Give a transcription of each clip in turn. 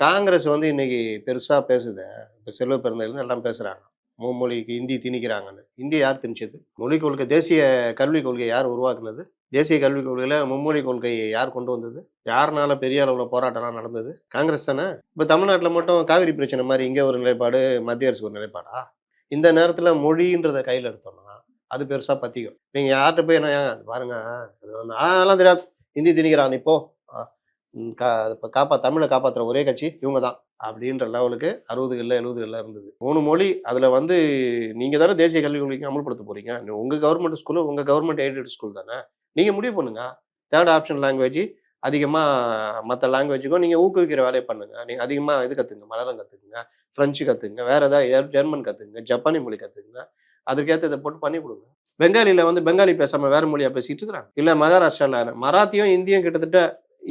காங்கிரஸ் வந்து இன்னைக்கு பெருசாக பேசுது. இப்போ செல்வ பிறந்ததுலேருந்து எல்லாம் பேசுகிறாங்க மும்மொழிக்கு இந்தி திணிக்கிறாங்கன்னு. இந்தி யார் திணிச்சது? மொழிக் கொள்கை தேசிய கல்விக் கொள்கை யார் உருவாக்குனது? தேசிய கல்விக் கொள்கையில் மும்மொழி கொள்கையை யார் கொண்டு வந்தது? யாருனால பெரிய அளவில் போராட்டம்லாம் நடந்தது? காங்கிரஸ் தானே? இப்போ தமிழ்நாட்டில் மட்டும் காவிரி பிரச்சனை மாதிரி இங்கே ஒரு நிலைப்பாடு மத்திய அரசு ஒரு நிலைப்பாடா? இந்த நேரத்தில் மொழின்றதை கையில் எடுத்தோம்னா அது பெருசாக பற்றிக்கும் நீங்கள் யார்கிட்ட போய் என்ன பாருங்க அது வந்து, அதெல்லாம் தெரியாது. ஹிந்தி திணிக்கிறான் இப்போ கா இப்போ காப்பா தமிழை காப்பாற்றுற ஒரே கட்சி இவங்க தான் அப்படின்ற லெவலுக்கு அறுபதுகளில் எழுபதுகளில் இருந்தது. மூணு மொழி அதில் வந்து நீங்கள் தானே தேசிய கல்விக் கொள்கைக்கு அமல்படுத்த போகிறீங்க உங்கள் கவர்மெண்ட் ஸ்கூலு உங்கள் கவர்மெண்ட் எய்டட் ஸ்கூல் தானே? நீங்கள் முடிவு பண்ணுங்க. தேர்ட் ஆப்ஷன் லாங்குவேஜ் அதிகமாக மற்ற லாங்குவேஜுக்கும் நீங்கள் ஊக்குவிக்கிற வேலையை பண்ணுங்க. நீங்கள் அதிகமாக இது கற்றுங்க மலையாளம் கற்றுக்குங்க ஃப்ரெஞ்சு கற்றுக்குங்க வேறு ஏதாவது ஜெர்மன் கற்றுக்குங்க ஜப்பானி மொழி கற்றுக்குங்க அதுக்கேற்ற இதை போட்டு பண்ணி கொடுங்க. பெங்காலியில் வந்து பெங்காலி பேசாமல் வேறு மொழியாக பேசிகிட்டு இருக்கிறாங்க. இல்லை மகாராஷ்டிராவில் மராத்தியும் இந்தியும் கிட்டத்தட்ட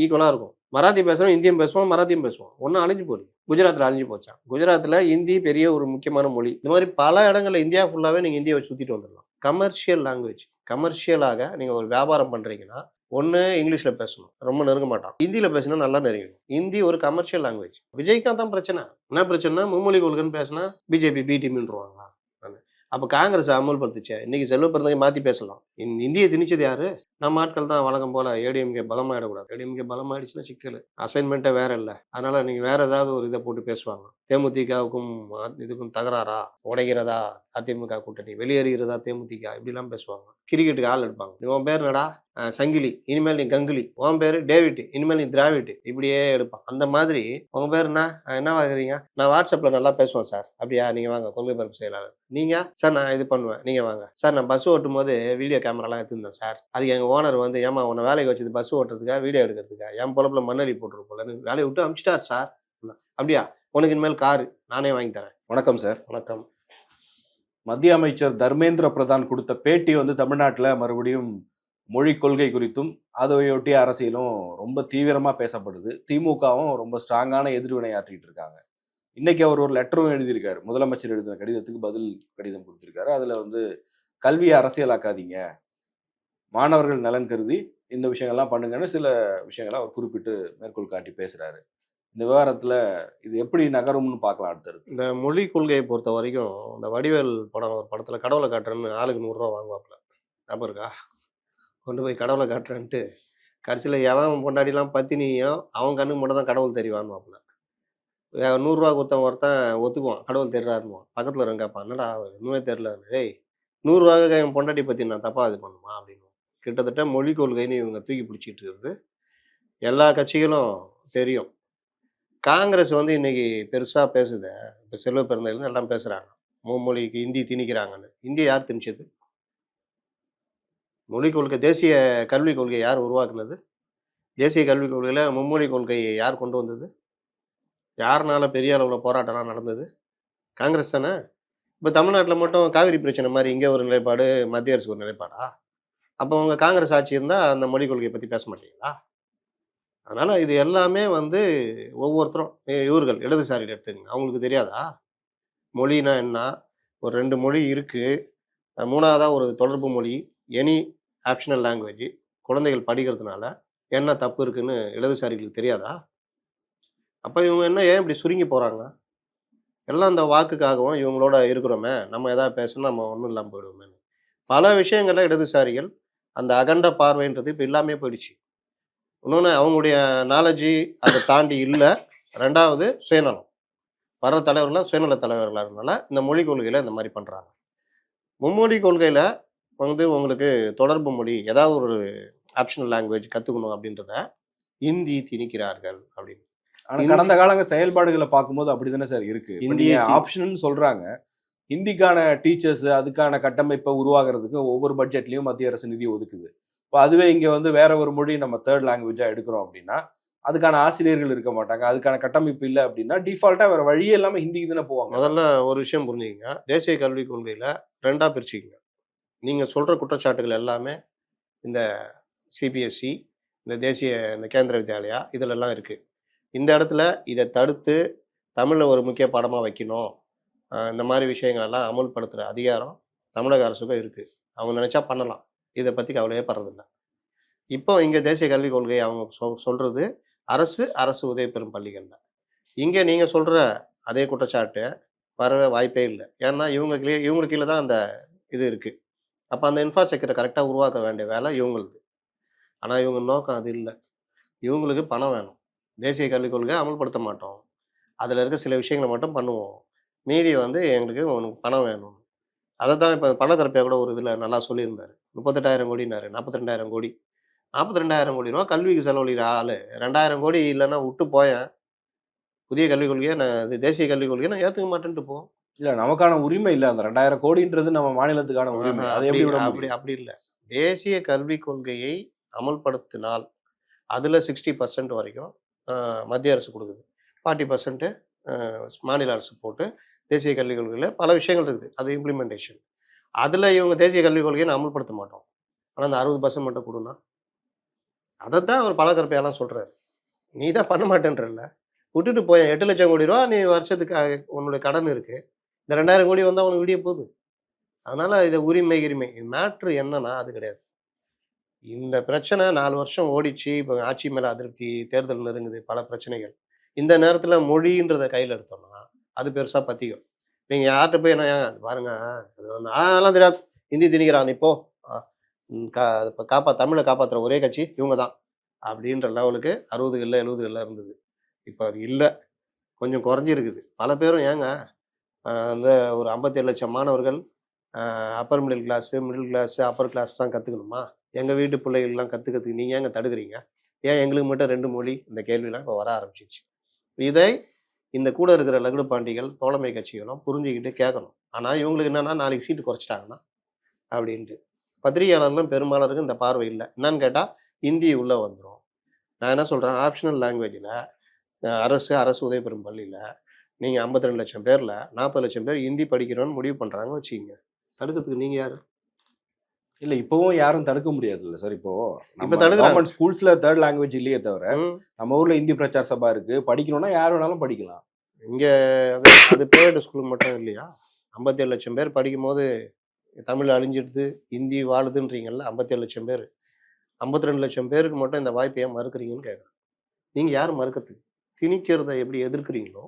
ஈக்குவலாக இருக்கும். மராத்தி பேசுகிறோம் இந்தியும் பேசுவோம் மராத்தியும் பேசுவோம். ஒன்றும் அழிஞ்சு போகுது குஜராத்தில் அழிஞ்சு போச்சான் குஜராத்தில் இந்தி பெரிய ஒரு முக்கியமான மொழி. இந்த மாதிரி பல இடங்களில் இந்தியா ஃபுல்லாகவே நீங்கள் இந்தியாவை சுற்றிட்டு வந்துடலாம். கமர்ஷியல் லாங்குவேஜ் கமர்ஷியலாக நீங்கள் ஒரு வியாபாரம் பண்ணுறீங்கன்னா ஒன்று இங்கிலீஷில் பேசணும். ரொம்ப நெருங்க மாட்டான். ஹிந்தியில் பேசினா நல்லா நெருங்கிடும். ஹிந்தி ஒரு கமர்ஷியல் லாங்குவேஜ் விஜய்க்கா தான் பிரச்சனை. என்ன பிரச்சனைனா மும்மொழி கொள்கைன்னு பேசினா பிஜேபி பி டீம்ன்றுவாங்க அப்போ காங்கிரஸ் அமல்படுத்துச்சு. இன்னைக்கு செல்வ மாற்றி பேசலாம். இந்த இந்தியை திணிச்சது யாரு? நம்ம ஆட்கள் தான் வழக்கம் போல ஏடிஎம்கே பலமாயிடக்கூடாது. ஏடிஎம்கே பலமாயிடுச்சுன்னா சிக்கல். அசைன்மெண்ட்டே வேற இல்லை. அதனால நீங்கள் வேற ஏதாவது ஒரு இதை போட்டு பேசுவாங்க. தேமுதிகவுக்கும் இதுக்கும் தகராறா? உடைகிறதா? அதிமுக கூட்டணி வெளியேறுகிறதா தேமுதிக? இப்படிலாம் பேசுவாங்க. கிரிக்கெட்டுக்கு ஆள் எடுப்பாங்க. உன் பேர் என்னடா? சங்கிலி. இனிமேல் நீ கங்குலி. உன் பேர் டேவிட். இனிமேல் நீ திராவிட். இப்படியே எடுப்பான். அந்த மாதிரி உங்க பேர் என்ன? என்ன வாங்குறீங்க? நான் வாட்ஸ்அப்ல நல்லா பேசுவேன் சார். அப்படியா? நீங்க வாங்க. கொள்கை பரப்பு செயலாளர். நீங்க? சார் நான் இது பண்ணுவேன். நீங்க வாங்க. சார் நான் பஸ் ஓட்டும் போது வீடியோ கேமராலாம் எடுத்திருந்தேன் சார். அதுக்கு எங்க ஓனர் வந்து ஏமா உன்னை வேலைக்கு வச்சது பஸ் ஓட்டுறதுக்கா? வீடியோ எடுக்கிறதுக்கா? என் பொழப்புல மண்ணடி போட்டுருப்போம்ல வேலையை விட்டு அமிச்சிட்டார் சார். அப்படியா? உனக்கு இனிமேல் காரு நானே வாங்கி தரேன். வணக்கம் சார் வணக்கம். மத்திய அமைச்சர் தர்மேந்திர பிரதான் கொடுத்த பேட்டி வந்து தமிழ்நாட்டில் மறுபடியும் மொழி கொள்கை குறித்தும் அதையொட்டிய அரசியலும் ரொம்ப தீவிரமாக பேசப்படுது. திமுகவும் ரொம்ப ஸ்ட்ராங்கான எதிர்வினை ஆற்றிட்டு இருக்காங்க. இன்னைக்கு அவர் ஒரு லெட்டரும் எழுதியிருக்காரு. முதலமைச்சர் எழுதின கடிதத்துக்கு பதில் கடிதம் கொடுத்திருக்காரு. அதில் வந்து கல்வியை அரசியலாக்காதீங்க. மாணவர்கள் நலன் கருதி இந்த விஷயங்கள்லாம் பண்ணுங்கன்னு சில விஷயங்களை அவர் குறிப்பிட்டு மேற்கோள் காட்டி பேசுறாரு. இந்த விவகாரத்தில் இது எப்படி நகரும்னு பார்க்கலாம் அடுத்தது இந்த மொழி கொள்கையை பொறுத்த வரைக்கும் இந்த வடிவேல் படம் ஒரு படத்தில் கடவுளை காட்டுறேன்னு ஆளுக்கு நூறுரூவா வாங்குவாப்புல. ஞாபகம் இருக்கா? கொண்டு போய் கடவுளை காட்டுறேன்ட்டு. கடைசியில் எவன் பொண்டாடிலாம் பத்தினியோ அவன் கண்ணுக்கு மட்டும் தான் கடவுள் தெரிவான்னு வாப்புல நூறுரூவா கொடுத்தவன் ஒருத்தன் ஒத்துக்குவான் கடவுள் தெரிறாருவான் பக்கத்தில் இருக்க கேட்பான் என்னடா இன்னுமே தெரில டேய் நூறுரூவாக்கு என் பொண்டாட்டி பற்றி நான் தப்பாக இது பண்ணுமா? அப்படின்னு கிட்டத்தட்ட மொழி கொள்கைன்னு இவங்க தூக்கி பிடிச்சிட்டு இருக்குது. எல்லா கட்சிகளும் தெரியும். காங்கிரஸ் வந்து இன்னைக்கு பெருசாக பேசுது. இப்போ செல்வ பிறந்ததுலேருந்து எல்லாம் பேசுகிறாங்க மும்மொழிக்கு இந்தி திணிக்கிறாங்கன்னு. இந்தி யார் திணிச்சது? மொழி கொள்கை தேசிய கல்விக் கொள்கையை யார் உருவாக்குனது? தேசிய கல்விக் கொள்கையில் மும்மொழி கொள்கையை யார் கொண்டு வந்தது? யாருனால பெரிய அளவில் போராட்டம்லாம் நடந்தது? காங்கிரஸ் தானே? இப்போ தமிழ்நாட்டில் மட்டும் காவிரி பிரச்சனை மாதிரி இங்கே ஒரு நிலைப்பாடு மத்திய அரசு ஒரு நிலைப்பாடா? அப்போ உங்கள் காங்கிரஸ் ஆட்சி இருந்தால் அந்த மொழி கொள்கையை பற்றி பேச மாட்டீங்களா? அதனால் இது எல்லாமே வந்து ஒவ்வொருத்தரும் இவர்கள் இடதுசாரிகள் எடுத்துங்க அவங்களுக்கு தெரியாதா? மொழினா என்ன? ஒரு ரெண்டு மொழி இருக்குது மூணாவதாக ஒரு தொடர்பு மொழி. Any optional language. குழந்தைகள் படிக்கிறதுனால என்ன தப்பு இருக்குன்னு இடதுசாரிகளுக்கு தெரியாதா? அப்போ இவங்க என்ன ஏன் இப்படி சுருங்கி போகிறாங்க எல்லாம் அந்த வாக்குக்காகவும் இவங்களோட இருக்கிறோமே. நம்ம எதாவது பேசினா நம்ம ஒன்றும் இல்லாமல் போயிடுவோமே பல விஷயங்கள்ல இடதுசாரிகள் அந்த அகண்ட பார்வைன்றது இப்போ இல்லாமே போயிடுச்சு. இன்னொன்று அவங்களுடைய நாலேஜி அதை தாண்டி இல்லை. ரெண்டாவது சுயநலம். வர தலைவர்கள்லாம் சுயநல தலைவர்களாக இருந்தனால இந்த மொழி கொள்கையில் இந்த மாதிரி பண்ணுறாங்க மும்மொழி கொள்கையில் வந்து உங்களுக்கு தொடர்பு மொழி ஏதாவது ஒரு ஆப்ஷனல் லாங்குவேஜ் கற்றுக்கணும் அப்படின்றத இந்தி திணிக்கிறார்கள் அப்படின்னு. கடந்த காலங்க செயல்பாடுகளை பார்க்கும்போது அப்படிதானே சார் இருக்கு. இந்திய ஆப்ஷன் சொல்றாங்க. ஹிந்திக்கான டீச்சர்ஸ் அதுக்கான கட்டமைப்பை உருவாக்குறதுக்கு ஒவ்வொரு பட்ஜெட்லயும் மத்திய அரசு நிதி ஒதுக்குது. இப்போ அதுவே இங்கே வந்து வேற ஒரு மொழி நம்ம தேர்ட் லாங்குவேஜாக எடுக்கிறோம் அப்படின்னா அதுக்கான ஆசிரியர்கள் இருக்க மாட்டாங்க. அதுக்கான கட்டமைப்பு இல்லை அப்படின்னா டிஃபால்ட்டாக வேற வழியே இல்லாமல் ஹிந்திக்கு தானே போவாங்க. முதல்ல ஒரு விஷயம் புரிஞ்சுக்கங்க. தேசிய கல்விக் கொள்கையில் ரெண்டாக பிரிச்சுக்கங்க. நீங்கள் சொல்கிற குற்றச்சாட்டுகள் எல்லாமே இந்த சிபிஎஸ்சி இந்த தேசிய இந்த கேந்திர வித்யாலயா இதிலெல்லாம் இருக்குது இந்த இடத்துல இதை தடுத்து தமிழில் ஒரு முக்கிய பாடமாக வைக்கணும். இந்த மாதிரி விஷயங்களெல்லாம் அமல்படுத்துகிற அதிகாரம் தமிழக அரசுக்கும் இருக்குது அவங்க நினச்சா பண்ணலாம். இதை பற்றி கவலையே படுறதில்ல. இப்போ இங்கே தேசிய கல்விக் கொள்கை அவங்க சொ சொல்கிறது அரசு அரசு உதவி பெறும் பள்ளிகளில். இங்கே நீங்கள் சொல்கிற அதே குற்றச்சாட்டு வர வாய்ப்பே இல்லை. ஏன்னா இவங்க கீழே இவங்களுக்கு கீழே தான் அந்த இது இருக்குது அப்போ அந்த இன்ஃப்ராஸ்ட்ரக்சரை கரெக்டாக உருவாக்க வேண்டிய வேலை இவங்களுது. ஆனால் இவங்க நோக்கம் அது இல்லை. இவங்களுக்கு பணம் வேணும். தேசிய கல்விக் கொள்கை அமல்படுத்த மாட்டோம். அதில் இருக்க சில விஷயங்களை மட்டும் பண்ணுவோம். மீதி வந்து எங்களுக்கு உனக்கு பணம் வேணும். அதை தான் இப்போ பணக்கரப்பையா கூட ஒரு இதில் நல்லா சொல்லியிருந்தாரு. முப்பத்தெட்டாயிரம் கோடினாரு நாற்பத்தி ரெண்டாயிரம் கோடி. நாற்பத்தி ரெண்டாயிரம் கோடி ரூபா கல்விக்கு செலவழிக்கிற ஆள். ரெண்டாயிரம் கோடி இல்லைன்னா விட்டு போயேன். புதிய கல்விக் கொள்கையை நான் இது தேசிய கல்விக் கொள்கையை நான் ஏற்றுக்க மாட்டேன்ட்டு போ. இல்ல நமக்கான உரிமை இல்ல. அந்த ரெண்டாயிரம் கோடின்றது நம்ம மாநிலத்துக்கான உரிமை. அதை எப்படி அப்படி அப்படி இல்லை. தேசிய கல்விக் கொள்கையை அமல்படுத்தினால் அதில் சிக்ஸ்டி பர்சன்ட் வரைக்கும் மத்திய அரசு கொடுக்குது. ஃபார்ட்டி பர்சன்ட்டு மாநில அரசு போட்டு தேசிய கல்விக் கொள்கையில் பல விஷயங்கள் இருக்குது. அது இம்ப்ளிமெண்டேஷன் அதில் இவங்க தேசிய கல்விக் கொள்கையை நான் அமல்படுத்த மாட்டோம். ஆனால் அந்த அறுபது பர்சன்ட் மட்டும் கொடுனா அதை தான் அவர் பலகரப்பையெல்லாம் சொல்கிறாரு நீ தான் பண்ண மாட்டேன்றல விட்டுட்டு போயேன் எட்டு லட்சம் கோடி ரூபா நீ வருஷத்துக்கு உன்னுடைய கடன் இருக்குது இந்த ரெண்டாயிரம் கோடி வந்தால் உனக்கு விடிய போகுது. அதனால் இது உரிமை கிரிமை மேட்ரு என்னன்னா அது கிடையாது. இந்த பிரச்சனை நாலு வருஷம் ஓடிச்சு இப்போ ஆட்சி மேலே அதிருப்தி தேர்தல் நெருங்குது பல பிரச்சனைகள். இந்த நேரத்தில் மொழின்றத கையில் எடுத்தோம்னா அது பெருசாக பற்றிக்கும் நீங்கள் யார்கிட்ட போய் என்ன பாருங்க அது அதெல்லாம் தெரியாது. ஹிந்தி திணிக்கிறான் இப்போ கா இப்போ காப்பா தமிழை காப்பாற்றுற ஒரே கட்சி இவங்க தான். அப்படின்ற லெவலுக்கு அறுபதுகளில் எழுபதுகளில் இருந்தது. இப்போ அது இல்லை. கொஞ்சம் குறைஞ்சிருக்குது. பல பேரும் ஏங்க அந்த ஒரு ஐம்பத்தேழு லட்சம் மாணவர்கள் upper middle class middle class upper class தான் கற்றுக்கணுமா எங்கள் வீட்டு பிள்ளைகள்லாம் கற்றுக்கிறதுக்கு நீங்கள் ஏங்க தடுக்கிறீங்க? ஏன் எங்களுக்கு மட்டும் ரெண்டு மொழி? இந்த கேள்விலாம் இப்போ வர ஆரம்பிச்சிச்சு இதை இந்த கூட இருக்கிற லகுடு பாண்டிகள் தோழமை கட்சிகளும் புரிஞ்சுக்கிட்டு கேட்கணும் ஆனால் இவங்களுக்கு என்னென்னா நாளைக்கு சீட்டு குறைச்சிட்டாங்கன்னா அப்படின்ட்டு. பத்திரிகையாளர்களும் பெரும்பாலருக்கும் இந்த பார்வை இல்லை. என்னன்னு கேட்டால் ஹிந்தி உள்ளே வந்துடும் நான் என்ன சொல்கிறேன் ஆப்ஷனல் லாங்குவேஜில் அரசு அரசு உதவி பெறும் பள்ளியில் நீங்கள் 52 லட்சம் பேரில் நாற்பது லட்சம் பேர் ஹிந்தி படிக்கிறோன்னு முடிவு பண்ணுறாங்க வச்சுக்கிங்க. தடுக்கிறதுக்கு நீங்கள் யார்? இல்ல இப்பவும் யாரும் தடுக்க முடியாது இல்ல சார் இப்போ இப்ப. கவர்மெண்ட் ஸ்கூல்ஸ்ல தேர்ட் லாங்குவேஜ் இல்லையே தவிர. நம்ம ஊர்ல இந்தி பிரச்சார சபா இருக்கு. படிக்கணும்னா யார் வேணாலும் படிக்கலாம். இங்கே அது பிரைவேட் ஸ்கூல் மட்டும் இல்லையா? ஐம்பத்தேழு லட்சம் பேர் படிக்கும் போது தமிழ் அழிஞ்சிடுது ஹிந்தி வாழுதுன்றீங்கல்ல ஐம்பத்தேழு லட்சம் பேர். 52 லட்சம் பேருக்கு மட்டும் இந்த வாய்ப்பை ஏன் மறுக்கிறீங்கன்னு கேட்குறேன் நீங்கள் யார் மறுக்கிறதுக்கு திணிக்கிறத எப்படி எதிர்க்கிறீங்களோ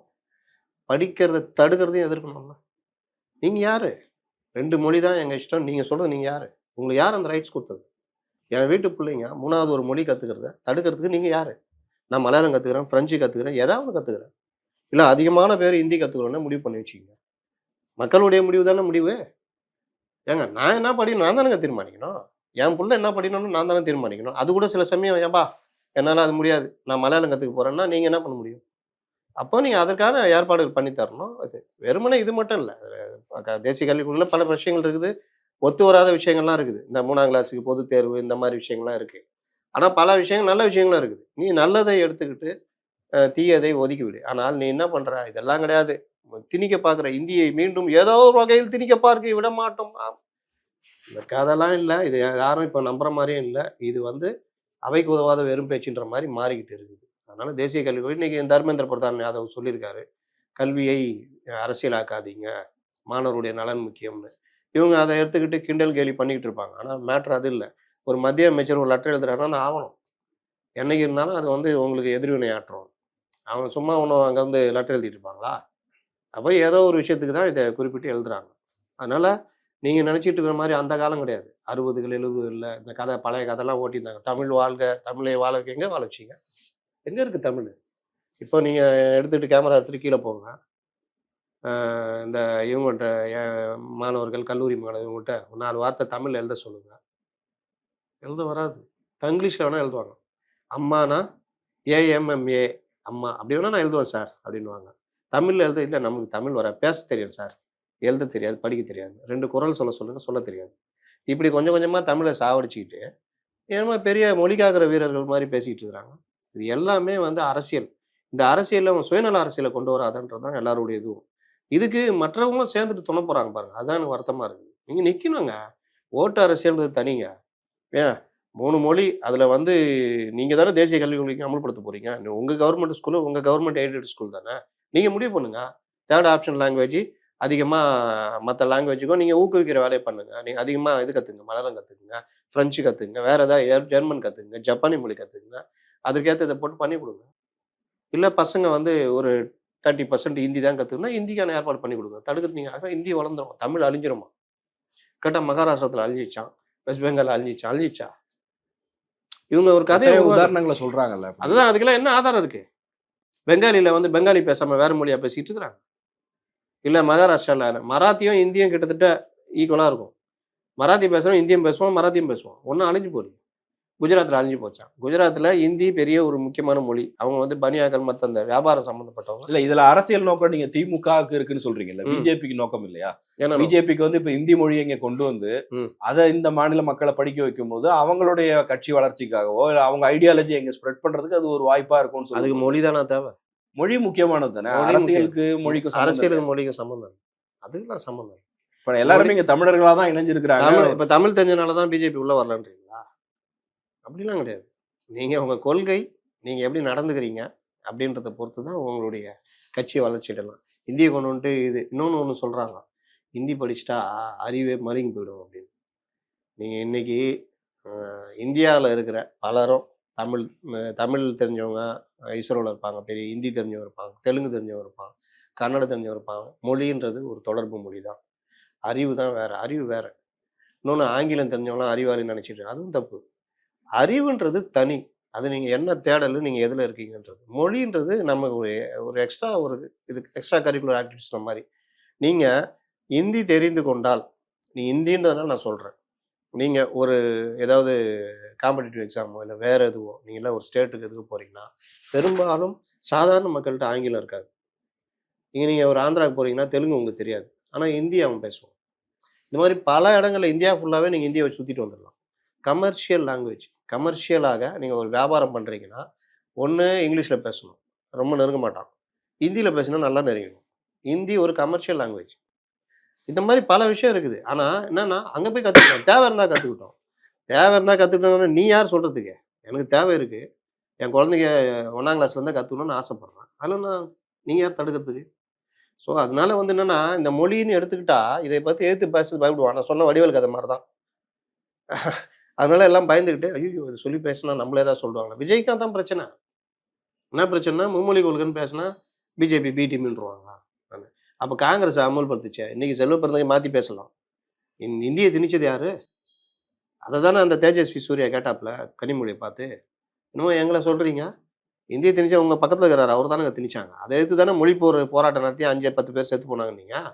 படிக்கிறத தடுக்கிறதையும் எதிர்க்கணும்ல. நீங்கள் யார்? ரெண்டு மொழி தான் எங்கள் இஷ்டம். நீங்கள் சொல்கிறது நீங்கள் யார்? உங்களுக்கு யார் அந்த ரைட்ஸ் கொடுத்தது? என் வீட்டு பிள்ளைங்க மூணாவது ஒரு மொழி கற்றுக்கிறத தடுக்கிறதுக்கு நீங்கள் யார்? நான் மலையாளம் கற்றுக்கிறேன் ஃப்ரெஞ்சு கற்றுக்கிறேன் ஏதாவது கற்றுக்கிறேன் இல்லை அதிகமான பேர் ஹிந்தி கற்றுக்கணும்னு முடிவு பண்ணி வச்சுக்கோங்க. மக்களுடைய முடிவு தானே முடிவு? ஏங்க நான் என்ன படிக்கணும் நான் தானேங்க தீர்மானிக்கணும்? என் பிள்ளை என்ன படிக்கணும்னு நான் தானே தீர்மானிக்கணும்? அது கூட சில சமயம் ஏன்பா என்னால் அது முடியாது. நான் மலையாளம் கற்றுக்க போகிறேன்னா நீங்கள் என்ன பண்ண முடியும்? அப்போ நீங்கள் அதற்கான ஏற்பாடுகள் பண்ணி தரணும் அது வெறுமனே இது மட்டும் இல்லை. தேசிய கல்விக்குள்ள பல விஷயங்கள் இருக்குது. ஒத்து வராத விஷயங்கள்லாம் இருக்குது. இந்த மூணாம் கிளாஸுக்கு பொது தேர்வு இந்த மாதிரி விஷயங்கள்லாம் இருக்குது ஆனால் பல விஷயங்கள் நல்ல விஷயங்களும் இருக்குது. நீ நல்லதை எடுத்துக்கிட்டு தீயதை ஒதுக்கிவிடு ஆனால் நீ என்ன பண்ணுற இதெல்லாம் கிடையாது. திணிக்க பார்க்குற இந்தியை மீண்டும் ஏதோ ஒரு வகையில் திணிக்க பார்க்க விட மாட்டோம் ஆம். இந்த கதைலாம் இல்லை. இது யாரும் இப்போ நம்புகிற மாதிரியும் இல்லை. இது வந்து அவைக்கு உதவாத வெறும் பேச்சுன்ற மாதிரி மாறிக்கிட்டு இருக்குது. அதனால் தேசிய கல்விக் இன்னைக்கு தர்மேந்திர பிரதான் யாதவ் சொல்லியிருக்காரு. கல்வியை அரசியலாக்காதீங்க. மாணவருடைய நலன் முக்கியம்னு. இவங்க அதை எடுத்துக்கிட்டு கிண்டல் கேலி பண்ணிக்கிட்டு இருப்பாங்க. ஆனால் மேட்ரு அது இல்லை. ஒரு மத்திய அமைச்சர் ஒரு லெட்டர் எழுதுறாருன்னா நான் ஆகணும். என்னைக்கு இருந்தாலும் அது வந்து உங்களுக்கு எதிர்வினை ஆற்றும் அவங்க சும்மா ஒன்றும் அங்கேருந்து லெட்டர் எழுதிட்டு இருப்பாங்களா? அப்போ ஏதோ ஒரு விஷயத்துக்கு தான் இதை குறிப்பிட்டு எழுதுறாங்க. அதனால் நீங்கள் நினச்சிட்டு இருக்கிற மாதிரி அந்த காலம் கிடையாது. அறுபதுகள் எழுபதுகளில் இந்த கதை பழைய கதைலாம் ஓட்டியிருந்தாங்க. தமிழ் வாழ்க தமிழை வாழ வைக்க எங்கே வாழ வச்சிங்க எங்கே இருக்குது தமிழ்? இப்போ நீங்கள் எடுத்துகிட்டு கேமரா எடுத்துகிட்டு கீழே போங்க. இந்த இவங்கள்ட்ட மாணவர்கள் கல்லூரி மாணவர்கள்ட்ட ஒரு நாலு வார்த்தை தமிழ் எழுத சொல்லுங்க. எழுத வராது. தங்கிலீஷில் வேணால் எழுதுவாங்க. அம்மானா ஏஎம்எம்ஏ அம்மா. அப்படி வேணா நான் எழுதுவேன் சார் அப்படின்னுவாங்க. தமிழில் எழுத இல்லை நமக்கு தமிழ் வர பேச தெரியும் சார். எழுத தெரியாது படிக்க தெரியாது. ரெண்டு குரல் சொல்ல சொல்லுங்க சொல்ல தெரியாது. இப்படி கொஞ்சம் கொஞ்சமாக தமிழை சாவடிச்சுக்கிட்டு ஏன்னா பெரிய மொழிக்காகிற வீரர்கள் மாதிரி பேசிக்கிட்டு இருக்கிறாங்க. இது எல்லாமே வந்து அரசியல். இந்த அரசியலில் சுயநல அரசியலை கொண்டு வராதன்றது தான் எல்லாருடைய இதுவும். இதுக்கு மற்றவங்களும் சேர்ந்துட்டு துணை போகிறாங்க பாருங்க. அதான் எனக்கு வருத்தமாக இருக்குது நீங்கள் நிற்கணுங்க ஓட்டு அரசியல்ன்றது தனிங்க. ஏன்? மூணு மொழி அதில் வந்து நீங்கள் தானே தேசிய கல்விக் கொள்கைக்கு அமல்படுத்த போகிறீங்க உங்கள் கவர்மெண்ட் ஸ்கூலு உங்கள் கவர்மெண்ட் எய்டட் ஸ்கூல் தானே. நீங்கள் முடிவு பண்ணுங்க. தேர்ட் ஆப்ஷன் லாங்குவேஜ் அதிகமாக மற்ற லாங்குவேஜுக்கும் நீங்கள் ஊக்குவிக்கிற வேலையை பண்ணுங்க. நீங்கள் அதிகமாக இது கற்றுங்க மலையாளம் கற்றுக்குங்க ஃப்ரெஞ்சு கற்றுக்குங்க வேறு ஏதாவது ஜெர்மன் கற்றுக்குங்க ஜப்பானி மொழி கற்றுக்குங்க அதுக்கேற்ற இதை போட்டு பண்ணி கொடுங்க. இல்லை பசங்க வந்து ஒரு தேர்ட்டி பர்சன்ட் ஹிந்தி தான் கற்றுக்கணும் ஹிந்திக்கான ஏற்பாடு பண்ணி கொடுங்க. தடுக்கிறீங்க ஆக ஹிந்தி வளர்ந்துரும். தமிழ் அழிஞ்சிருமா? கேட்டால் மகாராஷ்டிரத்தில் அழிஞ்சிச்சான் வெஸ்ட் பெங்கால் அழிஞ்சிச்சா? அழிஞ்சிச்சா? இவங்க ஒரு கதையை உதாரணங்களை சொல்றாங்கல்ல. அதுதான் அதுக்கெல்லாம் என்ன ஆதாரம் இருக்கு? பெங்காலியில் வந்து பெங்காலி பேசாம வேற மொழியா பேசிட்டு இருக்கிறாங்க. இல்ல மகாராஷ்டிரால மராத்தியும் இந்தியும் கிட்டத்தட்ட ஈக்குவலா இருக்கும். மராத்தி பேசுறோம் இந்தியும் பேசுவோம் மராத்தியும் பேசுவோம். ஒன்றும் அழிஞ்சு போகுது குஜராத்தில் அழிஞ்சு போச்சான் குஜராத்தில் இந்தி பெரிய ஒரு முக்கியமான மொழி. அவங்க வந்து பனியாக்கள் மற்ற அந்த வியாபாரம் சம்மந்தப்பட்டவங்க இல்ல இதுல அரசியல் நோக்கம் நீங்க திமுகவுக்கு இருக்குன்னு சொல்றீங்கல்ல. பிஜேபிக்கு நோக்கம் இல்லையா? ஏன்னா பிஜேபிக்கு வந்து இப்ப இந்தி மொழியை இங்க கொண்டு வந்து. அதை இந்த மாநில மக்களை படிக்க வைக்கும் போது அவங்களுடைய கட்சி வளர்ச்சிக்காகவோ இல்ல அவங்க ஐடியாலஜி எங்க ஸ்ப்ரெட் பண்றதுக்கு அது ஒரு வாய்ப்பா இருக்கும்னு அதுக்கு சொல்லுங்க மொழி தானே தேவை? மொழி முக்கியமானது தானே. அரசியலுக்கு மொழிக்கும்? அரசியலுக்கு மொழிக்கும் சம்மந்தம். அதுக்கெல்லாம் சம்மந்தம். இப்ப எல்லாருமே இங்க தமிழர்களா தான் இணைஞ்சிருக்கிறாங்க. இப்ப தமிழ் தெரிஞ்சனால தான் பிஜேபி உள்ள வரலன்றீங்களா? அப்படிலாம் கிடையாது. நீங்கள் உங்கள் கொள்கை நீங்கள் எப்படி நடந்துக்கிறீங்க அப்படின்றத பொறுத்து தான் உங்களுடைய கட்சியை வளர்ச்சிடலாம். இந்தியை கொண்டு வந்துட்டு இது இன்னொன்று ஒன்று சொல்கிறாங்க ஹிந்தி படிச்சுட்டா அறிவே மருங்கி போயிடும் அப்படின்னு. நீங்கள் இன்றைக்கி இந்தியாவில் இருக்கிற பலரும் தமிழ் தமிழ் தெரிஞ்சவங்க இஸ்ரோவில் இருப்பாங்க பெரிய ஹிந்தி தெரிஞ்சவங்க இருப்பாங்க தெலுங்கு தெரிஞ்சவங்க இருப்பாங்க கன்னட தெரிஞ்சவங்க இருப்பாங்க. மொழின்றது ஒரு தொடர்பு மொழி தான். அறிவு தான் வேறு அறிவு வேறு. இன்னொன்று ஆங்கிலம் தெரிஞ்சவங்களாம் அறிவாளின்னு நினச்சிட்டு அதுவும் தப்பு. அறிவுன்றது தனி. அது நீங்கள் என்ன தேடல் நீங்கள் எதில் இருக்கீங்கன்றது. மொழின்றது நம்ம ஒரு ஒரு எக்ஸ்ட்ரா ஒரு இது எக்ஸ்ட்ரா கரிக்குலர் ஆக்டிவிட்டிஸ் மாதிரி. நீங்கள் ஹிந்தி தெரிந்து கொண்டால் நீ இந்தின்றதுனால நான் சொல்கிறேன் நீங்கள் ஒரு ஏதாவது காம்படிட்டிவ் எக்ஸாமோ இல்லை வேறு எதுவோ நீங்களாம் ஒரு ஸ்டேட்டுக்கு எதுக்கு போகிறீங்கன்னா பெரும்பாலும் சாதாரண மக்கள்கிட்ட ஆங்கிலம் இருக்காது. இங்கே நீங்கள் ஒரு ஆந்திராவுக்கு போகிறீங்கன்னா தெலுங்கு உங்களுக்கு தெரியாது. ஆனால் ஹிந்தி அவன் பேசுவான் இந்த மாதிரி பல இடங்களில் இந்தியா ஃபுல்லாகவே நீங்கள் இந்தியாவை சுற்றிட்டு வந்துடலாம் கமர்ஷியல் லாங்குவேஜ் கமர்ஷியலாக நீங்கள் ஒரு வியாபாரம் பண்ணுறீங்கன்னா ஒன்று இங்கிலீஷில் பேசணும். ரொம்ப நெருங்க மாட்டான். ஹிந்தியில் பேசினா நல்லா நெருங்கணும் ஹிந்தி ஒரு கமர்ஷியல் லாங்குவேஜ் இந்த மாதிரி பல விஷயம் இருக்குது. ஆனால் என்னென்னா அங்கே போய் கற்றுக்கிட்டோம் தேவை இருந்தால் கற்றுக்கிட்டோம் தேவை இருந்தால் கற்றுக்கிட்டோம்னா நீ யார் சொல்கிறதுக்கு எனக்கு தேவை இருக்குது என் குழந்தைங்க ஒன்றாம் கிளாஸ்லேருந்து கற்றுக்கணும்னு ஆசைப்பட்றேன். அதில் நான் நீங்கள் யார் தடுக்கிறதுக்கு? ஸோ அதனால வந்து என்னென்னா இந்த மொழின்னு எடுத்துக்கிட்டா இதை பற்றி எடுத்து பேசுறது பயப்படுவான். நான் சொன்ன வடிவல் கதை மாதிரி தான் அதனால எல்லாம் பயந்துக்கிட்டு ஐயோ இது சொல்லி பேசினா நம்மளே தான் சொல்லுவாங்க விஜய்காந்த் தான் பிரச்சனை. என்ன பிரச்சனைனா மும்மொழி கொள்கைன்னு பேசினா பிஜேபி பி டீம்ன்றுவாங்க அப்போ காங்கிரஸ் அமல்படுத்துச்சே இன்னைக்கு செல்வ பிறந்தகை மாற்றி பேசலாம். இந் இந்தியை திணிச்சது யாரு? அதை தானே அந்த தேஜஸ்வி சூர்யா கேட்டாப்ல கனிமொழியை பார்த்து. இன்னும் எங்களை சொல்கிறீங்க இந்திய திணிச்ச உங்க பக்கத்தில் இருக்கிறாரு அவர் தானே திணிச்சாங்க. அதை எடுத்து தானே மொழி போர் போராட்டம் நடத்தி அஞ்சு பத்து பேர் சேர்த்து போனாங்க நீங்கள்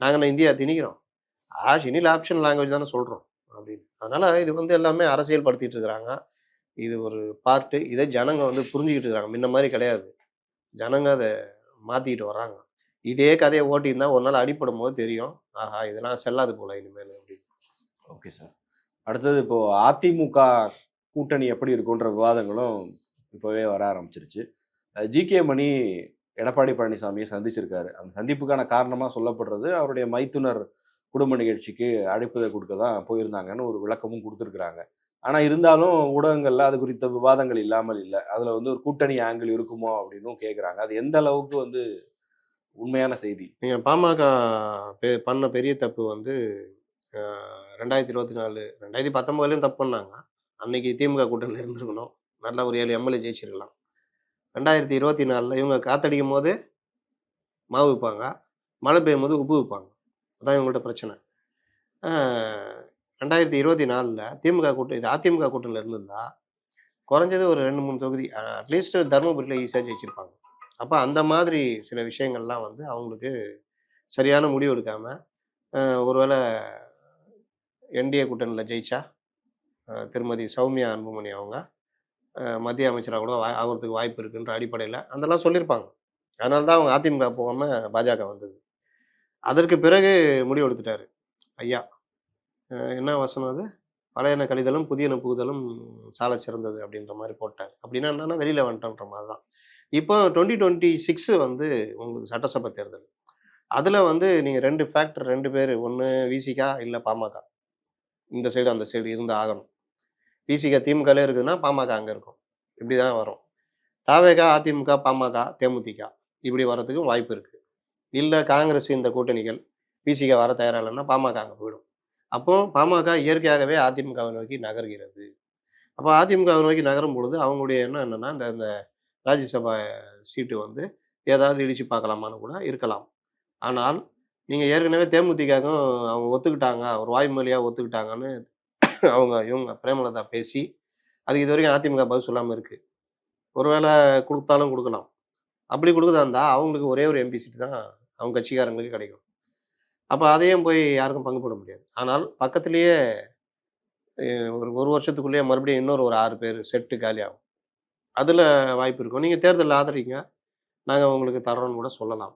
நாங்கள் இந்தியா திணிக்கிறோம்? ஆஷ் இனியில் ஆப்ஷன் லாங்குவேஜ் தானே சொல்கிறோம் அப்படின்னு. அதனால இது வந்து எல்லாமே அரசியல் படுத்திட்டு இருக்கிறாங்க. இது ஒரு பார்ட்டு. இதை ஜனங்க வந்து புரிஞ்சுக்கிட்டு இருக்கிறாங்க. முன்ன மாதிரி கிடையாது. ஜனங்க அதை மாத்திக்கிட்டு வர்றாங்க. இதே கதையை ஓட்டியிருந்தா ஒரு நாள் அடிப்படும் போது தெரியும். ஆஹா இதெல்லாம் செல்லாது போல இனிமேல் அப்படின்னு. Okay sir. அடுத்தது இப்போ அதிமுக கூட்டணி எப்படி இருக்குன்ற விவாதங்களும் இப்போவே வர ஆரம்பிச்சிருச்சு. ஜிகே மணி எடப்பாடி பழனிசாமியை சந்திச்சிருக்காரு. அந்த சந்திப்புக்கான காரணமாக சொல்லப்படுறது அவருடைய மைத்துனர் குடும்ப நிகழ்ச்சிக்கு அழைப்புதை கொடுக்க தான் போயிருந்தாங்கன்னு ஒரு விளக்கமும் கொடுத்துருக்குறாங்க. ஆனால் இருந்தாலும் ஊடகங்களில் அது குறித்த விவாதங்கள் இல்லாமல் இல்லை. அதில் வந்து ஒரு கூட்டணி ஆங்கிள் இருக்குமோ அப்படின்னும் கேட்குறாங்க அது எந்த அளவுக்கு வந்து உண்மையான செய்தி? நீங்கள் பாமக பெ- பண்ண பெரிய தப்பு வந்து ரெண்டாயிரத்தி இருபத்தி நாலு ரெண்டாயிரத்தி பத்தொம்போதுலேயும் தப்பு பண்ணாங்க. அன்னைக்கு திமுக கூட்டணியில் இருந்திருக்கணும். நல்ல ஒரு ஏழு எம்எல்ஏ ஜெயிச்சிருக்கலாம். ரெண்டாயிரத்தி இருபத்தி நாலில் இவங்க காத்தடிக்கும் போது மாவு விற்பாங்க மழை பெய்யும் போது உப்பு விற்பாங்க அதான் இவங்கள்ட்ட பிரச்சனை. ரெண்டாயிரத்தி இருபத்தி நாலில் திமுக கூட்டணி இது அதிமுக கூட்டணியில் இருந்திருந்தா குறைஞ்சது ஒரு ரெண்டு மூணு தொகுதி அட்லீஸ்ட் தருமபுரியில் ஈஸியாக ஜெயிச்சிருப்பாங்க. அப்போ அந்த மாதிரி சில விஷயங்கள்லாம் வந்து அவங்களுக்கு சரியான முடிவு எடுக்காமல் ஒருவேளை என்டிஏ கூட்டணியில் ஜெயிச்சா திருமதி சௌமியா அன்புமணி அவங்க மத்திய அமைச்சராக கூட வாய் ஆகிறதுக்கு வாய்ப்பு இருக்குன்ற அடிப்படையில் அதெல்லாம் சொல்லியிருப்பாங்க அதனால தான் அவங்க அதிமுக போகாமல் பாஜக வந்தது. அதற்கு பிறகு முடிவு எடுத்துட்டாரு. ஐயா என்ன வசனம் அது? பழையன கழிதலும் புதியன புகுதலும் சால சிறந்தது அப்படின்ற மாதிரி போட்டார். அப்படின்னா என்னன்னா வெளியில் வந்துட்டோன்ற மாதிரி தான். இப்போ டுவெண்ட்டி டுவெண்ட்டி சிக்ஸு வந்து உங்களுக்கு சட்டசபை தேர்தல். அதில் வந்து நீங்கள் ரெண்டு ஃபேக்டர் ரெண்டு பேர் ஒன்று விசிகா இல்லை பாமக. இந்த சைடு அந்த சைடு இருந்து ஆகணும். விசிகா திமுகலே இருக்குதுன்னா பாமக அங்கே இருக்கும். இப்படி தான் வரும். தாவேகா அதிமுக பாமக தேமுதிக. இப்படி வர்றதுக்கும் வாய்ப்பு இருக்குது இல்லை காங்கிரஸ் இந்த கூட்டணிகள் பிசிக வர தயாராக இல்லைன்னா பாமக அங்கே போயிடும். அப்போ பாமக இயற்கையாகவே அதிமுகவை நோக்கி நகர்கிறது. அப்போ அதிமுகவை நோக்கி நகரும் பொழுது அவங்களுடைய எண்ணம் என்னென்னா இந்த இந்த ராஜ்யசபா சீட்டு வந்து ஏதாவது இடிச்சு பார்க்கலாமான்னு கூட இருக்கலாம். ஆனால் நீங்கள் ஏற்கனவே தேமுதிகவும் அவங்க ஒத்துக்கிட்டாங்க ஒரு வாய்மொழியாக ஒத்துக்கிட்டாங்கன்னு அவங்க இவங்க பிரேமலதா பேசி அதுக்கு இது வரைக்கும் அதிமுக பதில் சொல்லாமல் இருக்குது ஒருவேளை கொடுத்தாலும் கொடுக்கலாம். அப்படி கொடுக்குறதா இருந்தால் அவங்களுக்கு ஒரே ஒரு எம்பி சீட்டு தான் அவங்க கட்சிக்காரங்களுக்கு கிடைக்கும். அப்போ அதையும் போய் யாருக்கும் பங்கு போட முடியாது. ஆனால் பக்கத்துலேயே ஒரு ஒரு வருஷத்துக்குள்ளேயே மறுபடியும் இன்னொரு ஒரு ஆறு பேர் செட்டு காலியாகும் அதில் வாய்ப்பு இருக்கும். நீங்கள் தேர்தலில் ஆதரிங்க. நாங்கள் உங்களுக்கு தரோன்னு கூட சொல்லலாம்.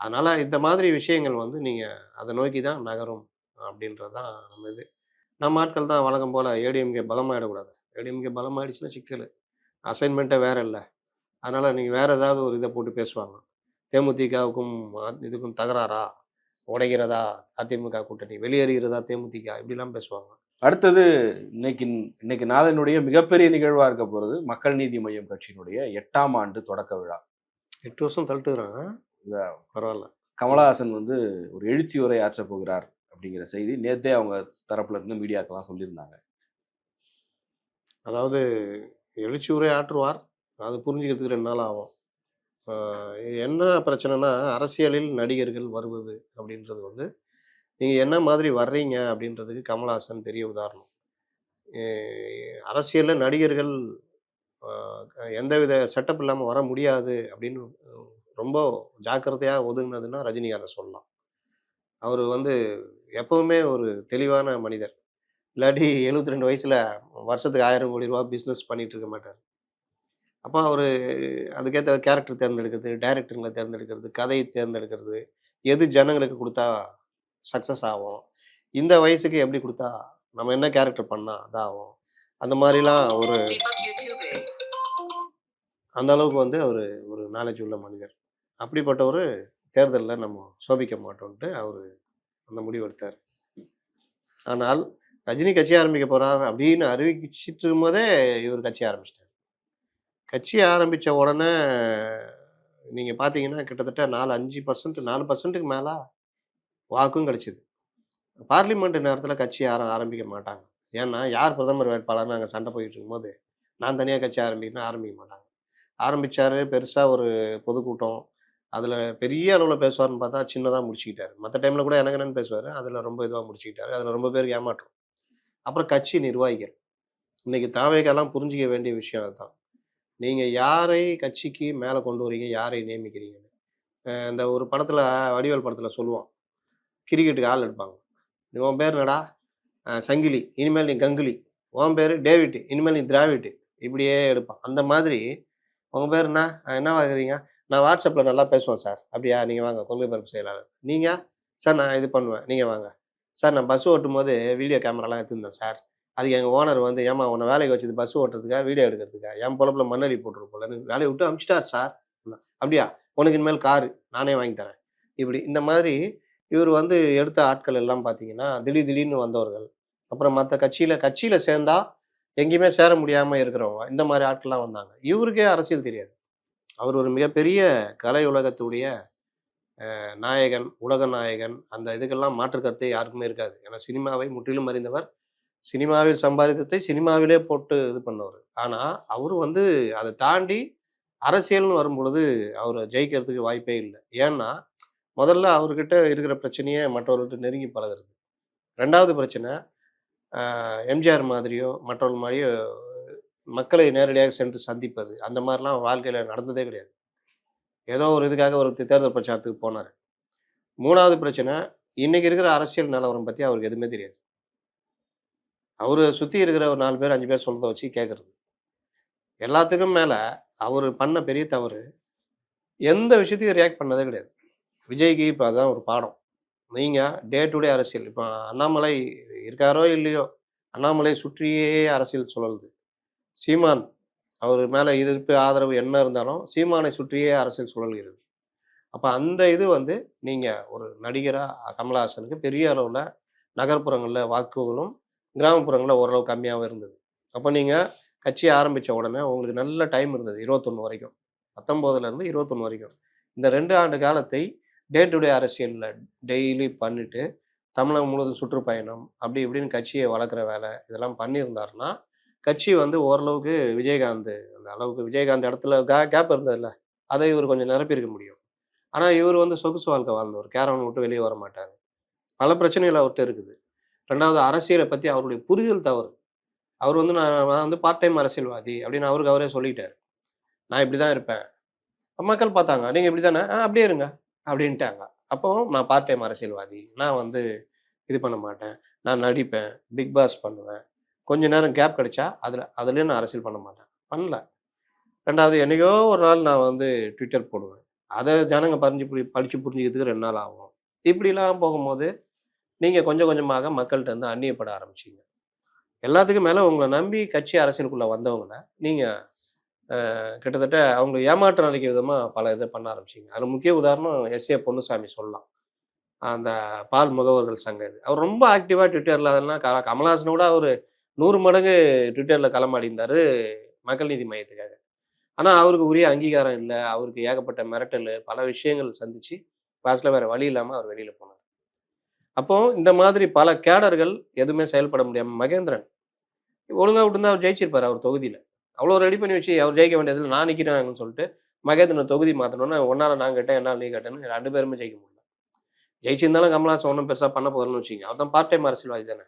அதனால் இந்த மாதிரி விஷயங்கள் வந்து நீங்கள் அதை நோக்கி தான் நகரும் அப்படின்றது தான் நம்ம இது. நம்ம ஆட்கள் தான் வழக்கம் போல் ஏடிஎம்கே பலமாயிடக்கூடாது. ஏடிஎம்கே பலமாயிடுச்சுன்னா சிக்கல். அசைன்மெண்ட்டே வேற இல்லை. அதனால் நீங்கள் வேறு ஏதாவது ஒரு இதை போட்டு பேசுவாங்க. தேமுதிகவுக்கும் இதுக்கும் தகராறா? உடைகிறதா? அதிமுக கூட்டணி வெளியேறுகிறதா தேமுதிக? இப்படிலாம் பேசுவாங்க. அடுத்தது இன்னைக்கு இன்னைக்கு நாளினுடைய மிகப்பெரிய நிகழ்வா இருக்க போறது மக்கள் நீதி மய்யம் கட்சியினுடைய எட்டாம் ஆண்டு தொடக்க விழா. எட்டு வருஷம் தள்ளிட்டுக்கிறாங்க. இந்த- பரவாயில்ல. கமலஹாசன் வந்து ஒரு எழுச்சி உரை ஆற்றப் போகிறார் அப்படிங்கிற செய்தி நேத்தே அவங்க தரப்புல இருந்து மீடியாக்கெல்லாம் சொல்லியிருந்தாங்க. அதாவது எழுச்சி உரை ஆற்றுவார். அது புரிஞ்சுக்கிறதுக்கு ரெண்டு நாள் ஆகும். என்ன பிரச்சனைனா அரசியலில் நடிகர்கள் வருவது அப்படின்றது வந்து நீங்கள் என்ன மாதிரி வர்றீங்க அப்படின்றதுக்கு கமல்ஹாசன் பெரிய உதாரணம். அரசியலில் நடிகர்கள் எந்தவித செட்டப் இல்லாமல் வர முடியாது அப்படின்னு ரொம்ப ஜாக்கிரதையாக ஒதுங்கினதுன்னா ரஜினிகாந்தை சொல்லலாம். அவர் வந்து எப்பவுமே ஒரு தெளிவான மனிதர். இல்லாட்டி எழுபத்தி ரெண்டு வயசில் வருஷத்துக்கு ஆயிரம் கோடி ரூபா பிஸ்னஸ் பண்ணிகிட்டு இருக்க மாட்டார். அப்போ அவர் அதுக்கேற்ற கேரக்டர் தேர்ந்தெடுக்கிறது டைரக்டருங்களை தேர்ந்தெடுக்கிறது கதையை தேர்ந்தெடுக்கிறது எது ஜனங்களுக்கு கொடுத்தா சக்ஸஸ் ஆகும் இந்த வயசுக்கு எப்படி கொடுத்தா நம்ம என்ன கேரக்டர் பண்ணால் அதாகும் அந்த மாதிரிலாம் ஒரு அந்த அளவுக்கு வந்து அவர் ஒரு நாலேஜ் உள்ள மனிதர். அப்படிப்பட்ட ஒரு தேர்தலில் நம்ம சோபிக்க மாட்டோம்ட்டு அவர் அந்த முடிவு எடுத்தார். ஆனால் ரஜினி கட்சி ஆரம்பிக்க போகிறார் அப்படின்னு அறிவிச்சிட்டு இருக்கும்போதே இவர் கட்சி ஆரம்பிச்சிட்டார். கட்சி ஆரம்பித்த உடனே நீங்கள் பார்த்தீங்கன்னா கிட்டத்தட்ட நாலு அஞ்சு பர்சன்ட் நாலு பர்சன்ட்டுக்கு மேலே வாக்கும் கிடைச்சிது. பார்லிமெண்ட் நேரத்தில் கட்சி யாரும் ஆரம்பிக்க மாட்டாங்க. ஏன்னா யார் பிரதமர் வேட்பாளர்னு அங்கே சண்டை போயிட்டு இருக்கும்போது நான் தனியாக கட்சி ஆரம்பிக்கணும்னா ஆரம்பிக்க மாட்டாங்க. ஆரம்பித்தார் பெருசாக ஒரு பொதுக்கூட்டம் அதில் பெரிய அளவில் பேசுவார்னு பார்த்தா சின்னதாக முடிச்சுக்கிட்டாரு. மற்ற டைமில் கூட எனக்கு என்னன்னு பேசுவார் அதில் ரொம்ப இதுவாக முடிச்சுக்கிட்டாரு. அதில் ரொம்ப பேருக்கு ஏமாற்றம். அப்புறம் கட்சி நிர்வாகிகள். இன்னைக்கு தாவேக்கெல்லாம் புரிஞ்சிக்க வேண்டிய விஷயம் அதுதான். நீங்கள் யாரை கட்சிக்கு மேலே கொண்டு வரீங்க யாரை நியமிக்கிறீங்கன்னு. இந்த ஒரு படத்தில் வடிவேல் படத்தில் சொல்லுவான். கிரிக்கெட்டுக்கு ஆள் எடுப்பாங்க. நீ உன் பேர் என்னடா? சங்கிலி. இனிமேல் நீ கங்குலி. உன் பேர் டேவிட் இனிமேல் நீ திராவிட் இப்படியே எடுப்பான். அந்த மாதிரி உங்கள் பேர் என்ன? என்ன வாங்குறீங்க நான் வாட்ஸ்அப்பில் நல்லா பேசுவேன் சார். அப்படியா? நீங்கள் வாங்க. கொள்கை பரப்பு செயலாளர். நீங்கள் சார் நான் இது பண்ணுவேன். நீங்கள் வாங்க. சார் நான் பஸ் ஓட்டும் போது வீடியோ கேமராலாம் எடுத்துருந்தேன் சார். அதுக்கு எங்கள் ஓனர் வந்து ஏமா உன்னை வேலைக்கு வச்சது பஸ் ஓட்டுறதுக்கா வீடியோ எடுக்கிறதுக்கா என் பொழப்பில் மண்ணடி போட்டுருப்போம்ல வேலையை விட்டு அமிச்சிட்டார் சார் அப்படியா? உனக்கு இனிமேல் காரு நானே வாங்கி தரேன். இப்படி இந்த மாதிரி இவர் வந்து எடுத்த ஆட்கள் எல்லாம் பார்த்தீங்கன்னா திடீர் திடீர்னு வந்தவர்கள். அப்புறம் மற்ற கட்சியில் கட்சியில் சேர்ந்தா எங்கேயுமே சேர முடியாமல் இருக்கிறவங்க இந்த மாதிரி ஆட்கள்லாம் வந்தாங்க. இவருக்கே அரசியல் தெரியாது. அவர் ஒரு மிகப்பெரிய கலை உலகத்துடைய நாயகன் உலக நாயகன். அந்த இதுக்கெல்லாம் மாற்று யாருக்குமே இருக்காது. ஏன்னா சினிமாவை முற்றிலும் அறிந்தவர் சினிமாவில் சம்பாதித்தத்தை சினிமாவிலே போட்டு இது பண்ணவர். ஆனால் அவர் வந்து அதை தாண்டி அரசியல்னு வரும் பொழுது அவர் ஜெயிக்கிறதுக்கு வாய்ப்பே இல்லை. ஏன்னா முதல்ல அவர்கிட்ட இருக்கிற பிரச்சனையே மற்றவர்கிட்ட நெருங்கி பழகுறது. ரெண்டாவது பிரச்சனை எம்ஜிஆர் மாதிரியோ மற்றவர்கள் மாதிரியோ மக்களை நேரடியாக சென்று சந்திப்பது. அந்த மாதிரிலாம் வாழ்க்கையில் நடந்ததே கிடையாது. ஏதோ ஒரு இதுக்காக ஒரு தேர்தல் பிரச்சாரத்துக்கு போனார். மூணாவது பிரச்சனை இன்னைக்கு இருக்கிற அரசியல் நிலவரம் பற்றி அவருக்கு எதுவுமே தெரியாது. அவரை சுற்றி இருக்கிற ஒரு நாலு பேர் அஞ்சு பேர் சொல்கிறத வச்சு கேட்குறது எல்லாத்துக்கும் மேலே அவர் பண்ண பெரிய தவறு எந்த விஷயத்தையும் ரியாக்ட் பண்ணதே கிடையாது. விஜய்க்கு இப்போ அதுதான் ஒரு பாடம். நீங்கள் டே டு டே அரசியல் இப்போ அண்ணாமலை இருக்காரோ இல்லையோ அண்ணாமலை சுற்றியே அரசியல் சுழலுது சீமான் அவர் மேலே எதிர்ப்பு ஆதரவு என்ன இருந்தாலும் சீமானை சுற்றியே அரசியல் சுழல்கிறது அப்போ அந்த இது வந்து நீங்கள் ஒரு நடிகராக கமலஹாசனுக்கு பெரிய அளவில் நகர்ப்புறங்களில் வாக்குகளும் கிராமப்புறங்களில் ஓரளவு கம்மியாகவும் இருந்தது. அப்போ நீங்கள் கட்சி ஆரம்பித்த உடனே உங்களுக்கு நல்ல டைம் இருந்தது இருபத்தொன்று வரைக்கும். பத்தொம்போதுலேருந்து இருபத்தொன்று வரைக்கும். இந்த ரெண்டு ஆண்டு காலத்தை டே டு டே அரசியலில் டெய்லி பண்ணிவிட்டு தமிழகம் முழுவதும் சுற்றுப்பயணம் அப்படி இப்படின்னு கட்சியை வளர்க்குற வேலை இதெல்லாம் பண்ணியிருந்தாருன்னா கட்சி வந்து ஓரளவுக்கு விஜயகாந்த் அந்த அளவுக்கு விஜயகாந்த் இடத்துல கே கேப் இருந்ததில்ல. அதை இவர் கொஞ்சம் நிரப்பியிருக்க முடியும். ஆனால் இவர் வந்து சொகுசு வாழ்க்கை வாழ்ந்தவர். கேரவன் விட்டு வெளியே வர மாட்டார். பல பிரச்சனைகள் அவர்கிட்ட இருக்குது. ரெண்டாவது அரசியலை பற்றி அவருடைய புரிதல் தவறு. அவர் வந்து நான் வந்து பார்ட் டைம் அரசியல்வாதி அப்படின்னு அவருக்கு அவரே சொல்லிட்டார். நான் இப்படி தான் இருப்பேன். மக்கள் பார்த்தாங்க. நீங்கள் இப்படி தானே ஆ அப்படியே இருங்க. அப்படின்ட்டாங்க. அப்போ நான் பார்ட் டைம் அரசியல்வாதி. நான் வந்து இது பண்ண மாட்டேன். நான் நடிப்பேன். பிக் பாஸ் பண்ணுவேன். கொஞ்ச நேரம் கேப் கிடைச்சா அதில் அதுலேயும் நான் அரசியல் பண்ண மாட்டேன். பண்ணல. ரெண்டாவது என்னைக்கோ ஒரு நாள் நான் வந்து ட்விட்டர் போடுவேன். அதை ஜனங்க பறிஞ்சு புரி படித்து புரிஞ்சுக்கிறதுக்கு ரெண்டு நாள் ஆகும். இப்படிலாம் போகும்போது நீங்கள் கொஞ்சம் கொஞ்சமாக மக்கள்கிட்ட இருந்து அந்நியப்பட ஆரம்பிச்சீங்க. எல்லாத்துக்கும் மேலே உங்களை நம்பி கட்சி அரசியலுக்குள்ளே வந்தவங்கள நீங்கள் கிட்டத்தட்ட அவங்க ஏமாற்றம் அளிக்க விதமாக பல இதை பண்ண ஆரம்பிச்சிங்க. அதில் முக்கிய உதாரணம் எஸ் ஏ பொன்னுசாமி சொல்லலாம். அந்த பால் முகவர்கள் சங்கம் இது. அவர் ரொம்ப ஆக்டிவாக ட்விட்டரில் அதெல்லாம் க கமல்ஹாசனை அவர் நூறு மடங்கு ட்விட்டரில் களமாடி இருந்தார் மக்கள் நீதி மையத்துக்காக. ஆனால் அவருக்கு உரிய அங்கீகாரம் இல்லை. அவருக்கு ஏகப்பட்ட மிரட்டல் பல விஷயங்கள் சந்தித்து கிளாஸில் வேறு வழி இல்லாமல் அவர் வெளியில் போனார். அப்போ இந்த மாதிரி பல கேடர்கள் எதுவுமே செயல்பட முடியாமல் மகேந்திரன் ஒழுங்காக விட்டுருந்தா அவர் ஜெயிச்சிருப்பார் அவர் தொகுதியில். அவ்வளோ ரெடி பண்ணி வச்சு அவர் ஜெயிக்க வேண்டியதில் நான் நிற்கிறேன் சொல்லிட்டு மகேந்திரன் தொகுதி மாற்றணும்னா ஒன்றால் நான் கேட்டேன் என்னால் நீ கேட்டேன்னு ரெண்டு பேருமே ஜெயிக்க முடியல. ஜெயிச்சிருந்தாலும் கமல்ஹாசன் ஒன்றும் பெருசாக பண்ண போகிறேன்னு வச்சுங்க அவர் தான் பார்ட் டைம் அரசியல்வாதி தானே.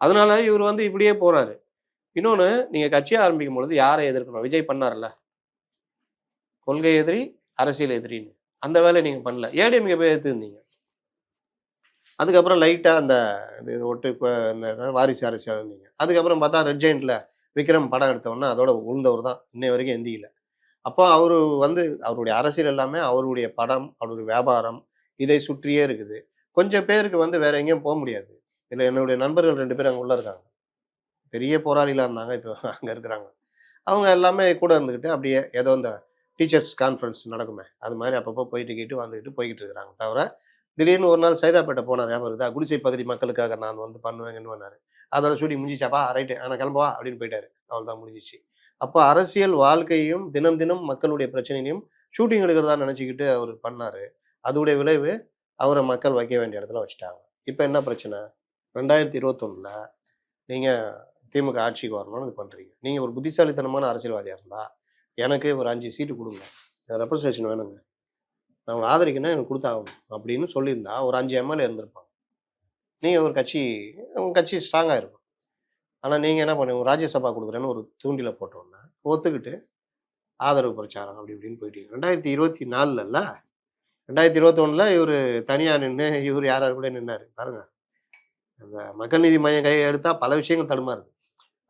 அதனால இவர் வந்து இப்படியே போறாரு. இன்னொன்று நீங்கள் கட்சியை ஆரம்பிக்கும் பொழுது யாரை எதிர்க்கணும்? விஜய் பண்ணார்ல. கொள்கை எதிரி அரசியல் எதிரின்னு. அந்த வேலையை நீங்கள் பண்ணல. ஏடிஎம்கே போய் எடுத்துருந்தீங்க அதுக்கப்புறம் லைட்டாக அந்த இது ஒட்டு இந்த வாரிசு அரசியல் இருந்தீங்க அதுக்கப்புறம் பார்த்தா ரெட் ஜெயின்ட்ல விக்ரம் படம் எடுத்தோன்னா அதோட உழுந்தவர் தான். இன்னை வரைக்கும் எந்தியில் அப்போ அவர் வந்து அவருடைய அரசியல் எல்லாமே அவருடைய படம் அவருடைய வியாபாரம் இதை சுற்றியே இருக்குது. கொஞ்சம் பேருக்கு வந்து வேற எங்கேயும் போக முடியாது. இல்லை என்னுடைய நண்பர்கள் ரெண்டு பேர் அங்கே உள்ளே இருக்காங்க. பெரிய போராளிகளாக இருந்தாங்க இப்போ அங்கே இருக்கிறாங்க. அவங்க எல்லாமே கூட இருந்துக்கிட்டு அப்படியே ஏதோ இந்த டீச்சர்ஸ் கான்ஃபரன்ஸ் நடக்குமே. அது மாதிரி அப்பப்போ போயிட்டு கிட்டு வந்துக்கிட்டு போய்கிட்டு இருக்கிறாங்க தவிர திடீர்னு ஒரு நாள் சைதாப்பேட்டை போனார் ஞாபகம் இருக்குதா? குடிசை பகுதி மக்களுக்காக நான் வந்து பண்ணுவேங்கன்னு பண்ணார் அதோட ஷூட்டிங் முடிஞ்சிச்சாப்பா? ரைட்டு ஆனால் கிளம்புவா அப்படின்னு போயிட்டாரு. அவள் தான் முடிஞ்சிச்சு. அப்போ அரசியல் வாழ்க்கையும் தினம் தினம் மக்களுடைய பிரச்சனையும் ஷூட்டிங் எடுக்கிறதா நினச்சிக்கிட்டு அவர் பண்ணார். அதோடைய விளைவு அவரை மக்கள் வைக்க வேண்டிய இடத்துல வச்சுட்டாங்க. இப்போ என்ன பிரச்சனை? ரெண்டாயிரத்தி இருபத்தொன்னில் நீங்கள் திமுக ஆட்சிக்கு வரணும்னு இது பண்ணுறீங்க நீங்கள் ஒரு புத்திசாலித்தனமான அரசியல்வாதியாக இருந்தால் எனக்கு ஒரு அஞ்சு சீட்டு கொடுங்க. ரெப்ரசன்டேஷன் வேணுங்க. நான் உங்களை ஆதரிக்கணும் எனக்கு கொடுத்தாகணும் அப்படின்னு சொல்லியிருந்தா ஒரு அஞ்சு எம்எல்ஏ இருந்திருப்பாங்க. நீங்கள் ஒரு கட்சி உங்கள் கட்சி ஸ்ட்ராங்காக இருக்கும். ஆனால் நீங்கள் என்ன பண்ணுங்க ராஜ்யசபா கொடுக்குறேன்னு ஒரு தூண்டில போட்டோன்னா ஒத்துக்கிட்டு ஆதரவு பிரச்சாரம் அப்படி இப்படின்னு போயிட்டீங்க. ரெண்டாயிரத்தி இருபத்தி நாலுலல்ல? ரெண்டாயிரத்தி இருபத்தொன்னில் இவர் தனியாக நின்று இவர் யார் யார் கூட நின்னார் பாருங்கள் அந்த மக்கள் நீதி மையம் கையை எடுத்தால் பல விஷயங்கள் தடுமாறுது.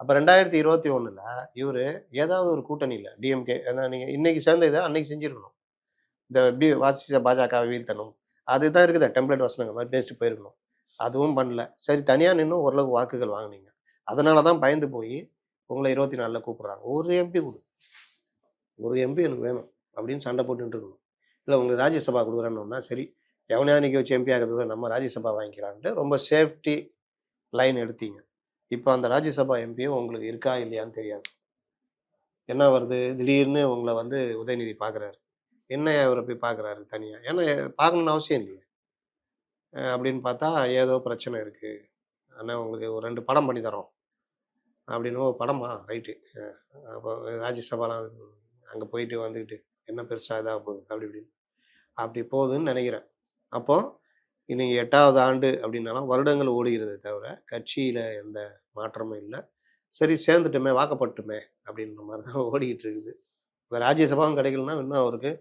அப்போ ரெண்டாயிரத்தி இருபத்தி ஒன்றில் இவர் ஏதாவது ஒரு கூட்டணியில் டிஎம்கே ஏன்னா நீங்கள் இன்னைக்கு சேர்ந்த இதை அன்னைக்கு செஞ்சிருக்கணும். இந்த பி வாசிச்ச பாஜக வீழ்த்தணும். அதுதான் இருக்குது டெம்ப்ளேட் வசனங்கள் மாதிரி பேசிட்டு போயிருக்கணும். அதுவும் பண்ணல. சரி தனியாக நின்று ஓரளவுக்கு வாக்குகள் வாங்குனீங்க. அதனால தான் பயந்து போய் உங்களை இருபத்தி நாலில் கூப்பிட்றாங்க. ஒரு எம்பி கொடு. ஒரு எம்பி எனக்கு வேணும் அப்படின்னு சண்டை போட்டுட்டு இருக்கணும். இல்லை உங்களுக்கு ராஜ்யசபா கொடுக்குறேன்னா சரி எவனையா நிற்க வச்சு எம்பி ஆகிறதுக்கு நம்ம ராஜ்யசபா வாங்கிக்கலான்ட்டு ரொம்ப சேஃப்டி லைன் எடுத்தீங்க. இப்போ அந்த ராஜ்யசபா எம்பியும் உங்களுக்கு இருக்கா இல்லையான்னு தெரியாது. என்ன வருது? திடீர்னு உங்களை வந்து உதயநிதி பார்க்குறாரு என்ன அவரை போய் பார்க்குறாரு தனியாக ஏன்னா பார்க்கணுன்னு அவசியம் இல்லையே. அப்படின்னு பார்த்தா ஏதோ பிரச்சனை இருக்குது ஆனால் உங்களுக்கு ஒரு ரெண்டு படம் பண்ணி தரோம். அப்படின்னு "ஓ, படமா? ரைட்டு. அப்போ ராஜ்யசபாலாம் அங்கே போயிட்டு வந்துக்கிட்டு என்ன பெருசாக இதாக போகுது? அப்படி இப்படின்னு. அப்படி போகுதுன்னு நினைக்கிறேன். அப்போது இன்னைக்கு எட்டாவது ஆண்டு அப்படின்னாலும் வருடங்கள் ஓடுகிறதே தவிர கட்சியில் எந்த மாற்றமும் இல்லை. சரி சேர்ந்துட்டுமே வாக்கப்பட்டுமே அப்படின்ற மாதிரி தான் ஓடிக்கிட்டு இருக்குது. இந்த ராஜ்யசபாவும் கிடைக்கலன்னா இன்னும் அவருக்கு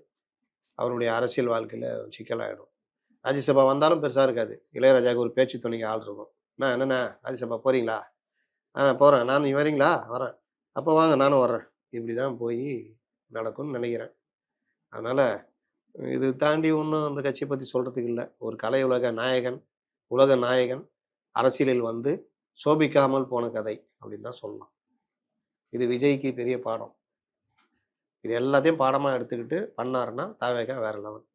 அவருடைய அரசியல் வாழ்க்கையில் சிக்கலாகிடும் ராஜ்யசபா வந்தாலும் பெருசாக இருக்காது. இளையராஜாவுக்கு ஒரு பேச்சு துணைக்கு ஆள் இருக்கும். நான் என்னண்ணா? ராஜ்யசபா போகிறீங்களா ஆ போகிறேன் நான் நீ வரீங்களா? வரேன். அப்போ வாங்க நானும் வர்றேன். இப்படி தான் போய் நடக்கும்னு நினைக்கிறேன். அதனால் இது தாண்டி ஒன்றும் அந்த கட்சியை பற்றி சொல்கிறதுக்கு இல்லை. ஒரு கலை உலக நாயகன் உலக நாயகன் அரசியலில் வந்து சோபிக்காமல் போன கதை அப்படின்னு தான் சொல்லலாம். இது விஜய்க்கு பெரிய பாடம். இது எல்லாத்தையும் பாடமாக எடுத்துக்கிட்டு பண்ணாருன்னா தாவேக்கா வேற லெவல்